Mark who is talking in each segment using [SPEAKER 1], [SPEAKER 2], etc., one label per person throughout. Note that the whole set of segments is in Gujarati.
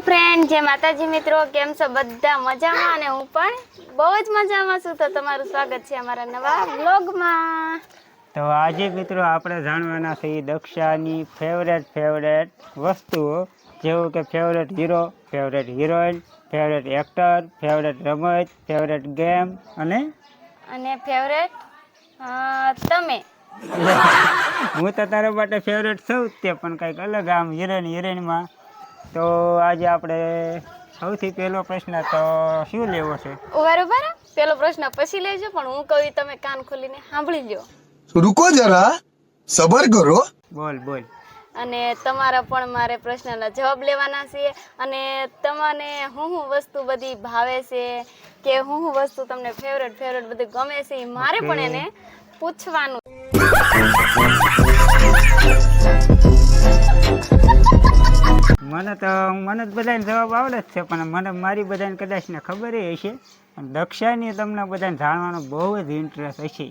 [SPEAKER 1] ફ્રેન્ડ જે માતાજી મિત્રો. કેમ છો? બધા મજામાં? અને હું પણ બહુ જ મજામાં છું. તો તમારું સ્વાગત છે અમારા નવા વ્લોગમાં.
[SPEAKER 2] તો આજે મિત્રો આપણે જાણવાના છે દક્ષાની ફેવરેટ ફેવરેટ વસ્તુઓ જેવું કે favourite hero favourite heroine favourite actor favourite રમત ફેવરેટ ગેમ અને
[SPEAKER 1] અને ફેવરેટ તમે.
[SPEAKER 2] હું તો તારા માટે ફેવરેટ છું તે પણ કંઈક અલગ આમ હિરોઈન હિરોઈનમાં તો આજે આપણે સૌથી પહેલો પ્રશ્ન તો શું લેવો છે?
[SPEAKER 1] ઊભા ઊભા પહેલો પ્રશ્ન પછી લેજો પણ હું કહી તમે કાન ખોલીને સાંભળી લ્યો.
[SPEAKER 3] રૂકો જરા. સબર કરો.
[SPEAKER 2] બોલ બોલ.
[SPEAKER 1] અને તમારા પણ મારે પ્રશ્નના જવાબ લેવાના છે. અને તમને હું હું વસ્તુ બધી ભાવે છે કે હું હું વસ્તુ તમને ફેવરેટ ફેવરેટ બધું ગમે છે મારે પણ એને પૂછવાનું
[SPEAKER 2] મને તો મને તો બધાને જવાબ આવડે જ છે, પણ મને, મારી બધાને કદાચ ને ખબર હશે. અને દક્ષાની તમને બધાને જાણવાનો બહુ જ ઇન્ટરેસ્ટ હશે.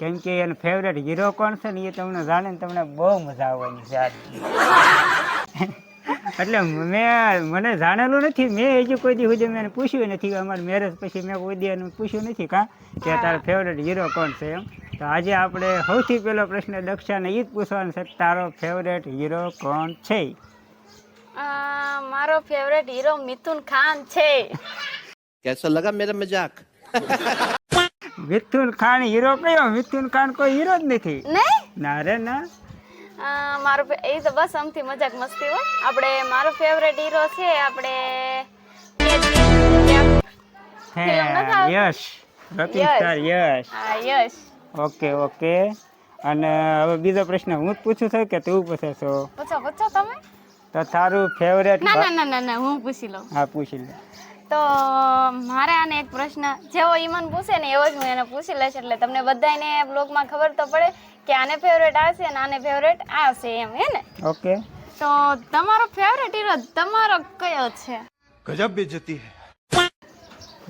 [SPEAKER 2] કેમ કે એનો ફેવરેટ હીરો કોણ છે ને એ તમને જાણે તમને બહુ મજા આવવાની છે એટલે મેં, મને જાણેલું નથી, મેં હજુ કોઈ દી સુધી મેં પૂછ્યું નથી. અમારા મેરેજ પછી મેં કોઈ દી પૂછ્યું નથી કાં, કે તારો ફેવરેટ હીરો કોણ છે એમ. તો આજે આપણે સૌથી પહેલો પ્રશ્ન દક્ષાને એ જ પૂછવાનો છે તારો ફેવરેટ હીરો કોણ છે?
[SPEAKER 1] મારો ફેવરેટ હીરો મિથુન ખાન છે.
[SPEAKER 4] કેસો લગા મેરા મજાક?
[SPEAKER 2] મિથુન ખાન હીરો કયો? મિથુન ખાન કોઈ હીરો જ નથી.
[SPEAKER 1] નહીં?
[SPEAKER 2] ના રે ના.
[SPEAKER 1] મારો એ તો બસ આમથી મજાક મસ્તી હોય આપણે મારો ફેવરેટ હીરો છે આપણે
[SPEAKER 2] યશ. રતિન
[SPEAKER 1] યશ. હા યશ.
[SPEAKER 2] Okay okay. અને હવે બીજો પ્રશ્ન હું જ પૂછું છું કે તું પૂછે છો?
[SPEAKER 1] પૂછો પૂછો તમે.
[SPEAKER 2] તો તારું ફેવરેટ
[SPEAKER 1] ના ના ના ના હું પૂછી લઉં.
[SPEAKER 2] હા પૂછી લઉં
[SPEAKER 1] તો મારે આને એક પ્રશ્ન જેવો ઈમન પૂછે ને એવો જ હું એને પૂછી લઈશ એટલે તમને બધાને બ્લોગમાં ખબર તો પડે કે આને ફેવરેટ આવશે છે અને આને ફેવરેટ આવશે એમ હે ને?
[SPEAKER 2] ઓકે
[SPEAKER 1] તો તમારો ફેવરેટ હીરો તમારો કયો છે?
[SPEAKER 4] ગજબ બેજતી હે.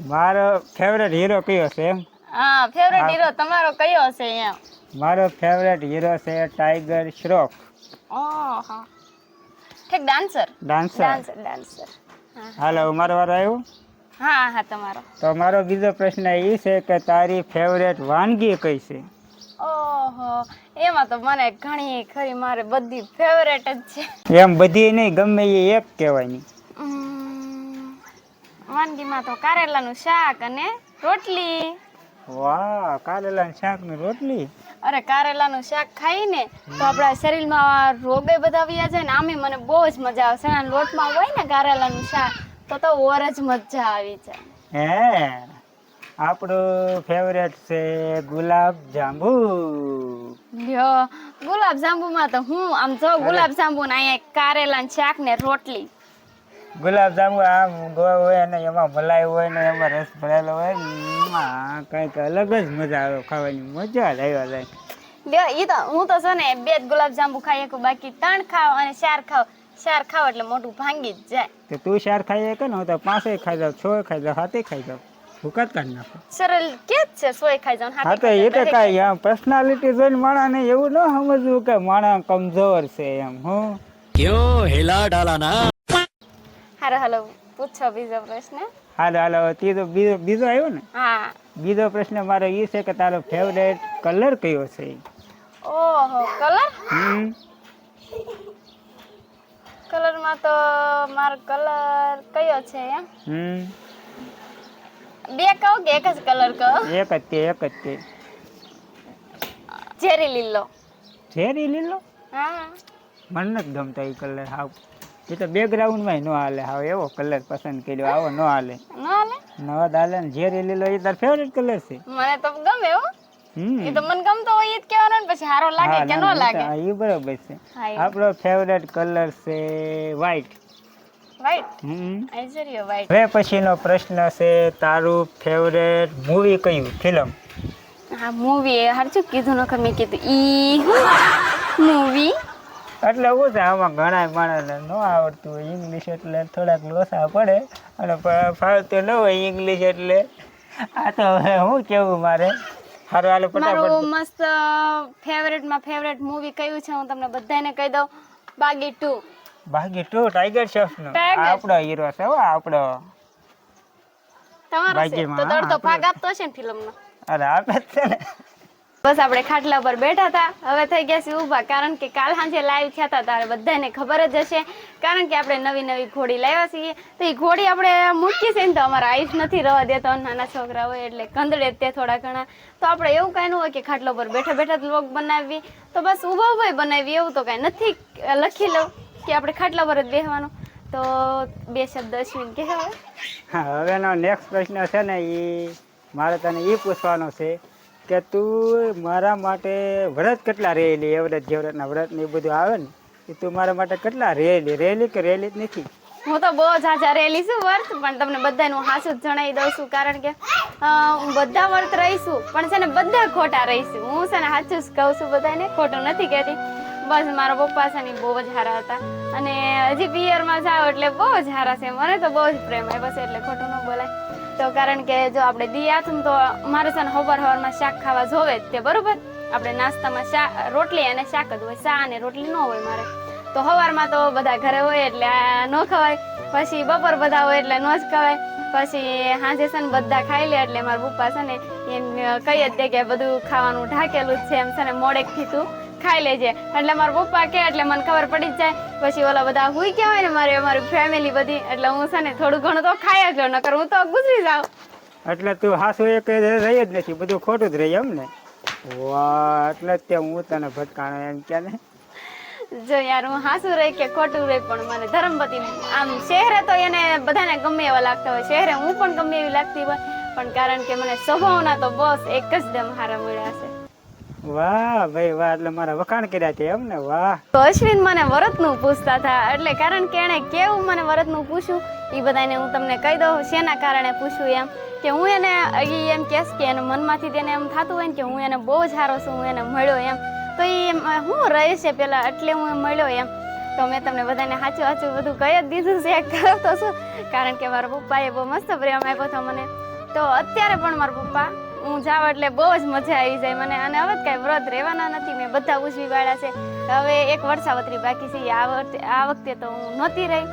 [SPEAKER 2] મારો ફેવરેટ હીરો કયો છે? એમ
[SPEAKER 1] હા. ફેવરેટ હીરો તમારો કયો છે એમ?
[SPEAKER 2] મારો ફેવરેટ હીરો છે ટાઈગર શ્રોફ
[SPEAKER 1] ઓહો. ઠીક ડાન્સર
[SPEAKER 2] ડાન્સર
[SPEAKER 1] ડાન્સર ડાન્સર
[SPEAKER 2] હાલો મારો વારો આવ્યો?
[SPEAKER 1] હા હા તમારો.
[SPEAKER 2] તો મારો બીજો પ્રશ્ન એ છે કે તારી ફેવરેટ વાનગી કઈ છે?
[SPEAKER 1] ઓહો એમાં તો મને ઘણી ખરી મારે બધી ફેવરેટ જ છે.
[SPEAKER 2] એમ બધી નહીં ગમે એ એક કહેવાની.
[SPEAKER 1] વાનગીમાં તો કારેલાનું શાક અને રોટલી.
[SPEAKER 2] વાહ કારેલાનું શાક ને રોટલી?
[SPEAKER 1] અરે કારેલાનું શાક ખાઈને તો આપણા શરીરમાં રોગે બધા વ્યા જાય ને આમે મને બહુ જ મજા આવે અને લોટમાં હોય ને કારેલાનું શાક તો તો ઓર જ મજા આવી જાય.
[SPEAKER 2] હે આપણું ફેવરેટ છે ગુલાબ જાંબુ.
[SPEAKER 1] લ્યો ગુલાબ જાંબુમાં તો હું આમ જો ગુલાબ જાંબુ ને અહીંયા કારેલાનું શાક ને રોટલી
[SPEAKER 2] ગુલાબજાંબુ આમ ગોળ હોય અને એમાં ભલાઈ હોય ને એમાં રસ ભરેલો હોય એમાં કંઈક અલગ જ મજા આવે ખાવાની મજા જ આવ્યા જાય.
[SPEAKER 1] લ્યો ઈ તો હું તો છે ને બે જ ગુલાબજાંબુ ખાઈ શકું બાકી ત્રણ ખાવ અને ચાર ખાવ. ચાર ખાવ એટલે મોટું ભાંગી જ જાય.
[SPEAKER 2] તો તું ચાર ખાઈ કે ને તો પાંચે ખાઈ જાવ છ ખાઈ જાઉં સાતે ખાઈ જાઉં. ભૂકાત કાઢી નાખો?
[SPEAKER 1] સરળ કે જ છે સોય ખાઈ જાઉં
[SPEAKER 2] હા તો એ તો કાંઈ આમ પર્સનાલિટી જોઈને માણાને એવું ન સમજવું કે માણા કમજોર છે એમ હું.
[SPEAKER 4] કયો હેલા ડાલાના ना
[SPEAKER 1] હાલો હાલો પૂછો બીજો પ્રશ્ન.
[SPEAKER 2] હાલો હાલો ત્રીજો બીજો બીજો આવ્યો ને?
[SPEAKER 1] હા.
[SPEAKER 2] બીજો પ્રશ્ન મારો એ છે કે તારો ફેવરેટ કલર કયો છે?
[SPEAKER 1] ઓહો કલર
[SPEAKER 2] હમ.
[SPEAKER 1] કલરમાં તો મારો કલર કયો છે એમ?
[SPEAKER 2] હમ.
[SPEAKER 1] બે કહો કે એક જ કલર કહો?
[SPEAKER 2] એક જ તે એક જ તે
[SPEAKER 1] ઝેરી લીલો.
[SPEAKER 2] ઝેરી લીલો?
[SPEAKER 1] હા.
[SPEAKER 2] મને નથી ગમતા એ કલર હાવ. એ તો બેકગ્રાઉન્ડમાં નો હાલે. હાવ એવો કલર પસંદ કર્યો આવો નો હાલે.
[SPEAKER 1] નો હાલે?
[SPEAKER 2] ન હાલે ને ઝેરી લીલો એ તાર ફેવરેટ કલર છે.
[SPEAKER 1] મને તો ગમે હો.
[SPEAKER 2] હમ.
[SPEAKER 1] એ તો મને ગમતો હોય એ જ કહેવાનું ને પછી સારો લાગે કે
[SPEAKER 2] નો
[SPEAKER 1] લાગે?
[SPEAKER 2] એ બરોબર છે. આપણો ફેવરેટ કલર છે વ્હાઈટ
[SPEAKER 1] વ્હાઈટ
[SPEAKER 2] હવે પછીનો પ્રશ્ન છે તારું ફેવરેટ મૂવી કયું? ફિલ્મ
[SPEAKER 1] હા મૂવી હરચુક કીધું નખર મેં કીધું. ઈ મૂવી
[SPEAKER 2] એટલે શું છે આમાં ઘણા માણસને ન આવડતું હોય ઇંગ્લિશ એટલે થોડાક લોસા પડે. અને ફાવતું ન હોય ઇંગ્લિશ એટલે. આ તો હવે શું કેવું મારે? સારું હાલો
[SPEAKER 1] મારું
[SPEAKER 2] ફટાફટ
[SPEAKER 1] મસ્ત ફેવરેટમાં ફેવરેટ મૂવી કયું છે હું તમને બધાને કહી દઉં. Baaghi two.
[SPEAKER 2] Baaghi two Tiger Shroff નો.
[SPEAKER 1] આપડો
[SPEAKER 2] આપણો હીરો છે હો આપણો.
[SPEAKER 1] તમારો છે તો ભાગ આપતો છે ને ફિલ્મનો.
[SPEAKER 2] અરે આપે છે ને.
[SPEAKER 1] બસ આપણે ખાટલા પર બેઠા હતા. હવે થઈ ગયા છે ઊભા. કારણ કે કાલ સાંજે લાઈવ થયા હતા ત્યારે બધાને ખબર જ હશે. કારણ કે આપણે નવી નવી ઘોડી લાવ્યા છીએ. તો એ ઘોડી આપણે મૂકી છે ને તો અમારા આયુષ નથી રહેવા દેતો. નાના છોકરા હોય એટલે કંદડે તે થોડા ઘણા. તો આપણે એવું કાંઈ ન હોય કે ખાટલા પર બેઠા બેઠા લોક બનાવીએ. તો બસ ઊભા ઊભા બનાવીએ. એવું તો કાંઈ નથી. લખી લઉં કે આપણે ખાટલા પર જ બેસવાનું તો બે શબ્દ અશ્વિન કે હવે
[SPEAKER 2] હવેનો નેક્સ્ટ પ્રશ્ન છે ને એ મારે તને એ પૂછવાનો છે. કે તું મારા માટે વ્રત કેટલા રહેલી? એવરેજ જેવરેજના વ્રત ને એ બધું આવે ને, એ તું મારા માટે કેટલા રહેલી? રહેલી કે રહેલી જ નથી?
[SPEAKER 1] હું તો બહુ ઝાઝા રહેલી છું વર્ત, પણ તમને બધાનું હાસું જ જણાવી દઉં છું, કારણ કે હું બધા વર્ત રહીશું પણ છે ને બધા ખોટા રહીશું હું છે ને સાચું જ કહું છું બધાને, ખોટું નથી કહેતી. બસ મારા પપ્પા છે ને બહુ જ સારા હતા. અને હજી પિયરમાં જાઓ એટલે બહુ જ સારા છે. મને તો બહુ જ પ્રેમ આવ્યો બસ એટલે ખોટું ન બોલાય. તો કારણ કે જો આપણે દિયા થું તો મારે છે ને હવાર હવારમાં શાક ખાવા જોવે જ તે, બરોબર? આપણે નાસ્તામાં શાક, રોટલી અને શાક જ હોય શા અને રોટલી ન હોય મારે. તો સવારમાં તો બધા ઘરે હોય એટલે ન ખવાય, પછી બપોર બધા હોય એટલે ન જ ખવાય, પછી સાંજે છે ને બધા ખાઈ લે એટલે મારા પપ્પા છે ને એમ કહી જ દે કે બધું ખાવાનું ઢાકેલું જ છે, એમ છે ને મોડેક તું. ખાઈ લેજે. એટલે મારા પપ્પા કહે એટલે મને ખબર પડી જ જાય. પછી ઓલા બધા હુઈ ગયા હોય ને મારી અમારી ફેમિલી બધી. એટલે હું છે ને થોડું ઘણું તો ખાઈ જ નકર હું તો ગુજરી જાઉં.
[SPEAKER 2] એટલે તું હાસુ એક રહી જ નથી બધું ખોટું જ રહી એમ ને? વાહ એટલે તે હું તને ભટકાણો એમ કે ને?
[SPEAKER 1] જો યાર હું હાસુ રહી કે ખોટું રહી પણ મને ધર્મપતિ આમ શહેરે તો એને બધાને ગમે એવા લાગતા હોય. શહેરે હું પણ ગમે એવી લાગતી હોય. પણ કારણ કે મને સ્વભાવના તો બસ એક જ દમ હારા મળ્યા છે.
[SPEAKER 2] વાહ, ભાઈ, વાહ, એટલે મારા વખાણ કર્યા છે એમ ને વાહ.
[SPEAKER 1] તો અશ્વિન મને વરતનું પૂછતા હતા, એટલે કારણ કે એણે કેવું મને વરતનું પૂછ્યું એ બધાને હું તમને કહી દઉં, શેના કારણે પૂછ્યું એમ, કે હું એને એ એમ કહેશ કે એને મનમાંથી તેને એમ થતું હોય ને કે હું એને બહુ સારો છું, હું એને મળ્યો એમ. તો એ હું રહે છે પેલા એટલે હું મળ્યો એમ. તો મેં તમને બધાને સાચું સાચું બધું કહી જ દીધું છે કરો તો કારણ કે મારા પપ્પાએ બહુ મસ્ત પ્રેમ આપ્યો હતો મને. તો અત્યારે પણ મારા પપ્પા હું જાઉં એટલે બહુ જ મજા આવી જાય મને. અને હવે કાંઈ વ્રત રહેવાના નથી. મેં બધા ઉજવી વાળ્યા છે. હવે એક વર્ષાવતરી બાકી છે. આ વખતે આ વખતે તો હું નહોતી રહી.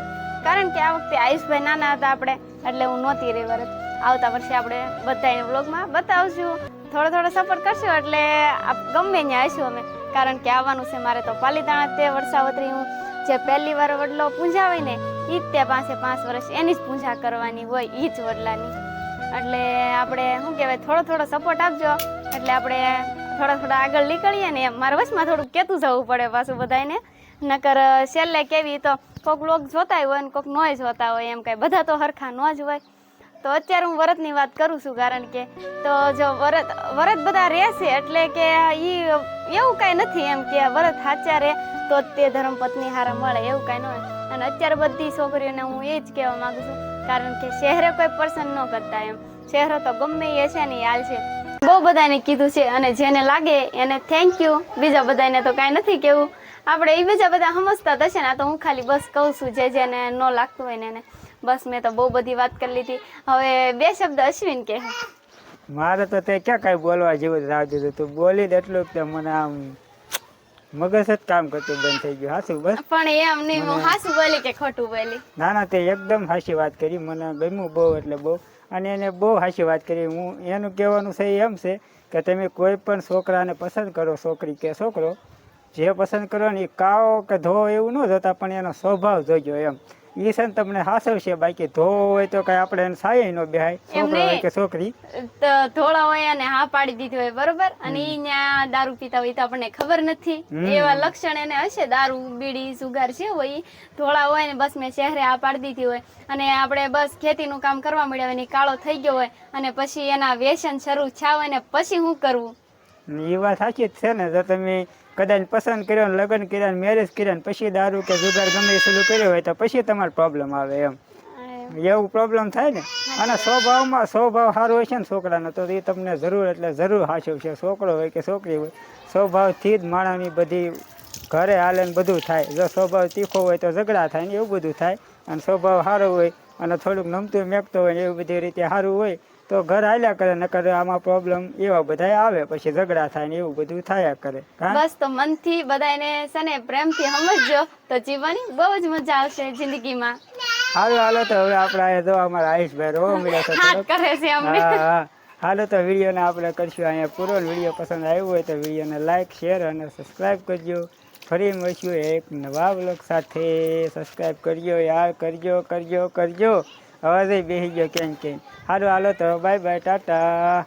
[SPEAKER 1] કારણ કે આ વખતે આયુષભાઈ નાના હતા આપણે, એટલે હું નહોતી રહી વ્રત. આવતા વર્ષે આપણે બધા વ્લોગમાં બતાવશું. થોડો થોડો સપોર્ટ કરશું એટલે ગમે ત્યાં આવીશું અમે. કારણ કે આવવાનું છે મારે તો પાલીતાણા તે વર્ષાવતરી હું. જે પહેલી વાર વડલો પૂંજાવે ને એ જ તે પાસે પાંચ વર્ષ એની જ પૂજા કરવાની હોય એ જ વડલાની. એટલે આપણે, શું કહેવાય, થોડો થોડો સપોર્ટ આપજો. એટલે આપણે થોડા થોડા આગળ નીકળીએ ને મારે વચમાં થોડુંક કહેતું જવું પડે પાછું બધાને નકર છેલ્લે કેવી તો કોક લોક જોતા હોય ને કોક નોય જોતા હોય એમ કાંઈ. બધા તો હરખા ન જ હોય. તો અત્યારે હું વરતની વાત કરું છું, કારણ કે તો જો વરત વરત બધા રહેશે એટલે કે એ એવું કાંઈ નથી એમ કે વરત સાચા રહે તો તે ધર્મપત્ની હારા મળે, એવું કાંઈ ન હોય. અને અત્યારે બધી છોકરીઓને હું એ જ કહેવા માગું છું. કારણ કે શહેરે કોઈ પસંદ ન કરતા એમ. શહેરો તો ગમે એ છે ને હાલ છે. બહુ બધાને કીધું છે અને જેને લાગે એને થેન્ક યુ બીજા બધાને તો કાંઈ નથી કેવું. આપણે એ બીજા બધા સમજતા થશે ને, આ તો હું ખાલી બસ કહું છું જે જેને ન લાગતું હોય ને એને. બસ મેં તો બહુ બધી વાત કરી લીધી. હવે બે શબ્દ અશ્વિન કે
[SPEAKER 2] મારે તો તે ક્યાં કાંઈ બોલવા જેવું રાહ દીધું તું. બોલી એટલું કે મને આમ મગજ જ કામ કરતું બંધ થઈ ગયું. હાસું બસ.
[SPEAKER 1] પણ એ અમને હાસું બોલી કે ખોટું બોલી?
[SPEAKER 2] ના ના તે એકદમ હાસી વાત કરી. મને ગમ્યું બહુ એટલે બહુ. અને એને બહુ હાસી વાત કરી. હું એનું કહેવાનું છે એમ છે કે તમે કોઈ પણ છોકરાને પસંદ કરો છોકરી કે છોકરો જે પસંદ કરો ને એ કાવો કે ધો એવું ન જોતા પણ એનો સ્વભાવ જોજો એમ. છે ને તમને હાસવશે બાકી ધો હોય તો કઈ આપણે એને સાય નો બેહાય. છોકરો હોય કે છોકરી.
[SPEAKER 1] થોડા હોય અને હા પાડી દીધી હોય બરોબર? અને ઈ ન્યા દારૂ પીતા હોય તો આપણને ખબર નથી. એવા લક્ષણ એને હશે દારૂ બીડી સુગાર છે હોય ઈ. ધોળા હોય ને બસ મેં શહેરે આ પાડી દીધી હોય. અને આપણે બસ ખેતીનું કામ કરવા મળ્યા હોય ને કાળો થઈ ગયો હોય. અને પછી એના વ્યસન શરૂ થયા હોય ને પછી શું કરવું
[SPEAKER 2] એ વાત સાચી જ છે ને જો તમે કદાચ પસંદ કર્યો ને લગ્ન કર્યા ને મેરેજ કર્યા ને પછી દારૂ કે જુગાર ગમે શરૂ કર્યો હોય તો પછી તમારે પ્રોબ્લેમ આવે એમ. એવું પ્રોબ્લેમ થાય ને? અને સ્વભાવમાં સ્વભાવ સારો હોય છે ને છોકરાનો તો એ તમને જરૂર એટલે જરૂર હાચવશે છોકરો હોય કે છોકરી હોય સ્વભાવથી જ માણસની બધી ઘરે હાલે ને બધું થાય. જો સ્વભાવ તીખો હોય તો ઝઘડા થાય ને એવું બધું થાય. અને સ્વભાવ સારો હોય અને થોડુંક નમતું મેકતો હોય ને એવી બધી રીતે સારું હોય તો ઘર હાલ્યા કરે નકર આમાં પ્રોબ્લેમ એવા બધા આવે પછી ઝઘડા થાય ને એવું બધું થયા કરે.
[SPEAKER 1] બસ તો મનથી બધાને છે ને પ્રેમથી સમજજો તો જીવવાની બહુ જ મજા આવશે જિંદગીમાં.
[SPEAKER 2] હાલો હાલો તો હવે આપણે જો અમારા આયુષભાઈ રોવા મળ્યા
[SPEAKER 1] કરે છે અમને.
[SPEAKER 2] હાલો તો વિડીયોને આપણે કરશું અહીંયા પૂરો. વીડિયો પસંદ આવ્યો હોય તો વિડીયોને લાઈક શેર અને સબસ્ક્રાઈબ કરજો. ફરી મળશું એક નવા બ્લોગ સાથે. સબસ્ક્રાઈબ કરજો યાર કરજો કરજો કરજો. અવાજ બેસી ગયો કેમ કેમ? હાલો હાલો તો બાય બાય ટાટા.